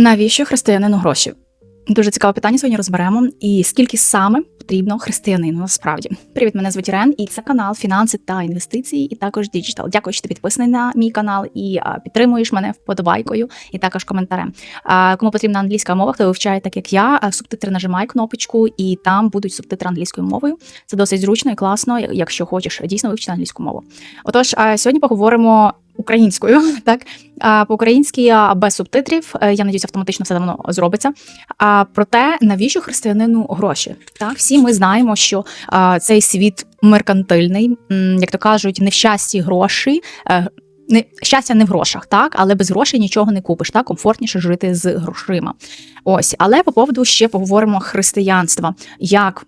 Навіщо християнину гроші? Дуже цікаве питання сьогодні розберемо. І скільки саме потрібно християнину насправді? Привіт, мене звуть Рен, і це канал Фінанси та інвестиції, і також Діджитал. Дякую, що ти підписаний на мій канал і підтримуєш мене вподобайкою і також коментарем. Кому потрібна англійська мова, хто вивчає так, як я, субтитри нажимай кнопочку, і там будуть субтитри англійською мовою. Це досить зручно і класно, якщо хочеш дійсно вивчити англійську мову. Отож, сьогодні поговоримо. Українською, так по-українськи без субтитрів. Е, Я надіюсь, автоматично все давно зробиться. А проте, навіщо християнину гроші? Так, всі ми знаємо, що цей світ меркантильний, як то кажуть, не в щасті гроші. е, Не щастя не в грошах, так, але без грошей нічого не купиш. Так, комфортніше жити з грошима. Ось, але по поводу ще поговоримо християнства, як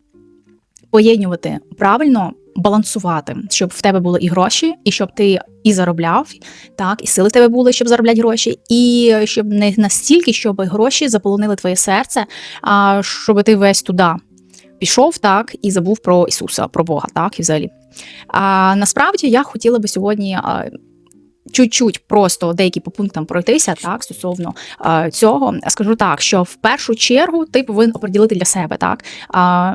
поєднувати правильно. Балансувати, щоб в тебе були і гроші, і щоб ти і заробляв, так, і сили в тебе були, щоб заробляти гроші, і щоб не настільки, щоб гроші заполонили твоє серце, а щоб ти весь туди пішов, так, і забув про Ісуса, про Бога, так, і взагалі. А насправді я хотіла би сьогодні. Чуть-чуть просто деякі по пунктам пройтися так стосовно а, цього. Скажу так, що в першу чергу ти повинен оприділити для себе так. А,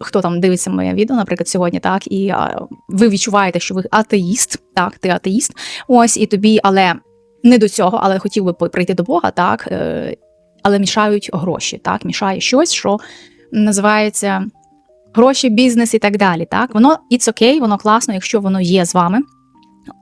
хто там дивиться моє відео, наприклад, сьогодні, так, і а, ви відчуваєте, що ви атеїст, так, ти атеїст, ось і тобі, але не до цього, але хотів би прийти до Бога, так, е, але мішають гроші, так, мішає щось, що називається гроші, бізнес і так далі. Так, воно it's okay, воно класно, якщо воно є з вами.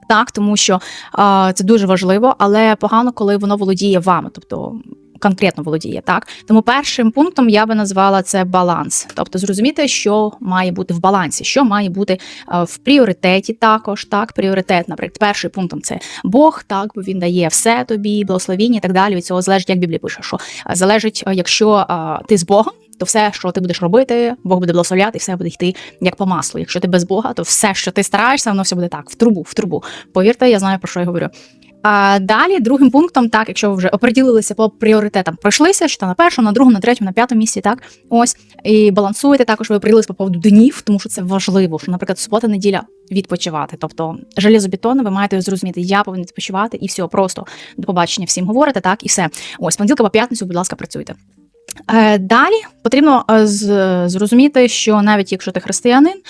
Так, тому що а, це дуже важливо, але погано, коли воно володіє вами, тобто конкретно володіє. Так тому першим пунктом я би назвала це баланс, тобто зрозуміти, що має бути в балансі, що має бути в пріоритеті. Також так, пріоритет, наприклад, першим пунктом це Бог, так бо він дає все тобі, благословіння і так далі. Від цього залежить, як Біблія пише, що залежить, якщо ти з Богом. То все, що ти будеш робити, Бог буде благословляти, і все буде йти як по маслу. Якщо ти без Бога, то все, що ти стараєшся, воно все буде так, в трубу, в трубу. Повірте, я знаю про що я говорю. А далі, другим пунктом, так, якщо ви вже оприділилися по пріоритетам, пройшлися, що на першому, на другому, на третьому, на п'ятому місці, так ось і балансуєте. Також ви оприділилися по поводу днів, тому що це важливо. Що, наприклад, субота, неділя відпочивати. Тобто железобетонно, ви маєте зрозуміти, я повинен відпочивати, і все, просто до побачення всім говорите, так і все. Ось понеділка по п'ятницю, будь ласка, працюйте. Е, Далі потрібно е, зрозуміти, що навіть якщо ти християнин,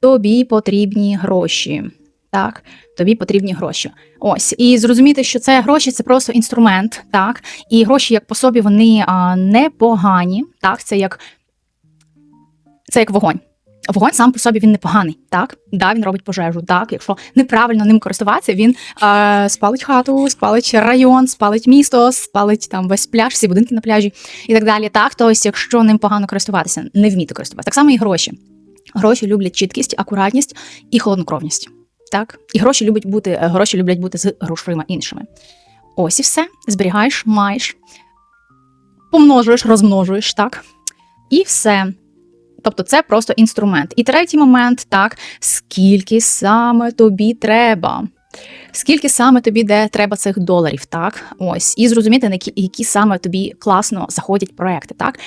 тобі потрібні гроші. Так, тобі потрібні гроші. Ось і зрозуміти, що це гроші це просто інструмент, так і гроші, як по собі, вони а, непогані. Так, це як це як вогонь. Вогонь сам по собі він непоганий. Так, да, він робить пожежу. Так, якщо неправильно ним користуватися, він е, спалить хату, спалить район, спалить місто, спалить там весь пляж, всі будинки на пляжі і так далі. Так, то ось, якщо ним погано користуватися, не вміти користуватися. Так само і гроші. Гроші люблять чіткість, акуратність і холоднокровність. Так, і гроші люблять бути, е, гроші люблять бути з грошима іншими. Ось і все. Зберігаєш, маєш, помножуєш, розмножуєш, так. І все. Тобто це просто інструмент. І третій момент, так, скільки саме тобі треба. Скільки саме тобі де треба цих доларів, так? Ось, і зрозуміти, які, які саме тобі класно заходять проекти, так?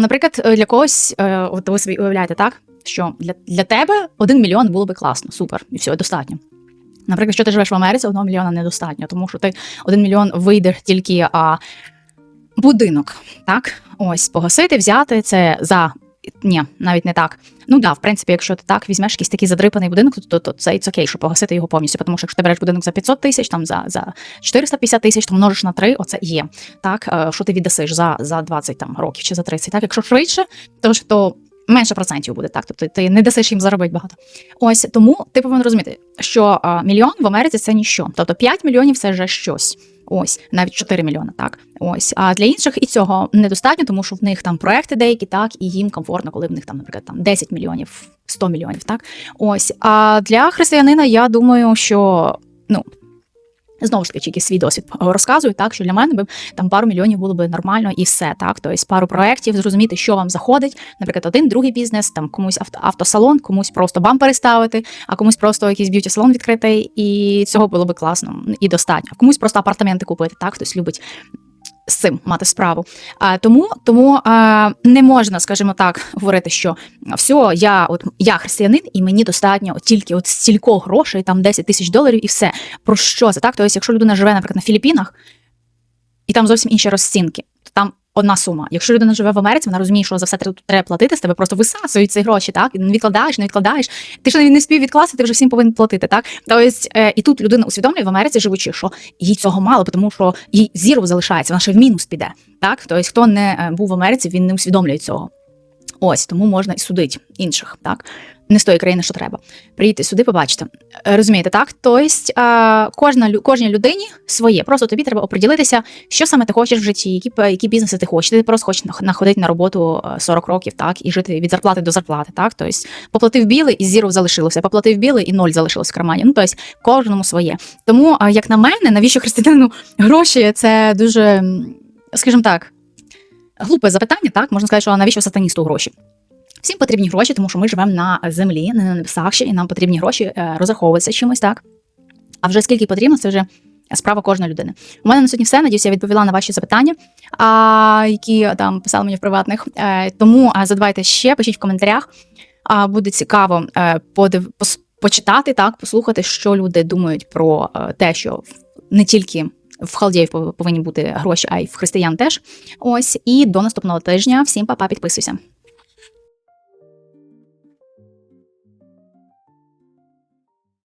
Наприклад, для когось, е, от ви собі уявляєте, так? Що для, для тебе один мільйон було би класно, супер, і все, достатньо. Наприклад, якщо ти живеш в Америці, одного мільйона недостатньо, тому що ти один мільйон вийде тільки а, будинок, так? Ось, погасити, взяти це за. Ні, навіть не так. Ну да, в принципі, якщо ти так візьмеш якийсь такий задрипаний будинок, то, то, то це it's окей, щоб погасити його повністю. Тому що якщо ти береш будинок за 500 тисяч, там за, за 450 тисяч, то множиш на 3, оце є. Так, е, що ти віддасиш за, за 20 там, років чи за 30. Так, якщо швидше, то, то менше процентів буде так. Тобто ти не дасиш їм заробити багато. Ось тому ти повинен розуміти, що е, мільйон в Америці це ніщо. Тобто 5 мільйонів це вже щось. Ось навіть 4 мільйони, так ось. А для інших і цього недостатньо, тому що в них там проекти деякі, так, і їм комфортно, коли в них там, наприклад, там 10 мільйонів, 100 мільйонів, так. Ось. А для християнина я думаю, що ну. Знову ж таки, тільки свій досвід розказую, так що для мене би там пару мільйонів було би нормально і все. Так, тобто пару проєктів, зрозуміти, що вам заходить. Наприклад, один, другий бізнес, там комусь авто, автосалон, комусь просто бампери ставити, а комусь просто якийсь б'юті салон відкритий, і цього було би класно і достатньо. Комусь просто апартаменти купити. Так, хтось любить з цим мати справу. А, тому тому а, не можна, скажімо так, говорити, що все, я от я християнин, і мені достатньо от тільки от стілько грошей, там 10 тисяч доларів, і все. Про що це так? Тобто, якщо людина живе, наприклад, на Філіппінах. і там зовсім інші розцінки. Одна сума. Якщо людина живе в Америці, вона розуміє, що за все треба платити, з тебе просто висасують ці гроші, так? Не відкладаєш, не відкладаєш. Ти ж не не спів відкласти, ти вже всім повинен платити, так? Тобто, е, і тут людина усвідомлює в Америці живучи, що їй цього мало, тому що їй зіру залишається, вона ще в мінус піде. Так? Тобто, хто не е, був в Америці, він не усвідомлює цього. Ось тому можна і судити інших, так не з тої країни, що треба. Приїдьте сюди, побачите. Е, Розумієте, так? Тобто е, кожна кожній людині своє. Просто тобі треба оприділитися, що саме ти хочеш в житті, які, які бізнеси ти хочеш. Ти просто хочеш находити на роботу е, 40 років, так, і жити від зарплати до зарплати. Так? Тобто поплатив білий і зіру залишилося, поплатив білий і ноль залишилось в кармані. Ну, тобто кожному своє. Тому, е, як на мене, навіщо християнину гроші? Це дуже, скажімо так, глупе запитання, так можна сказати, що навіщо сатаністу гроші? Всім потрібні гроші, тому що ми живемо на землі, не на небесах ще, і нам потрібні гроші е, розраховуватися чимось, так? А вже скільки потрібно, це вже справа кожної людини. У мене на сьогодні все. Надіюсь, я відповіла на ваші запитання, які там писали мені в приватних. Е, тому задавайте ще, пишіть в коментарях. А, буде цікаво е, подив, почитати, так, послухати, що люди думають про е, те, що не тільки в халдіїв пов- повинні бути гроші, а й в християн теж. Ось і до наступного тижня. Всім па-па, підписуйся.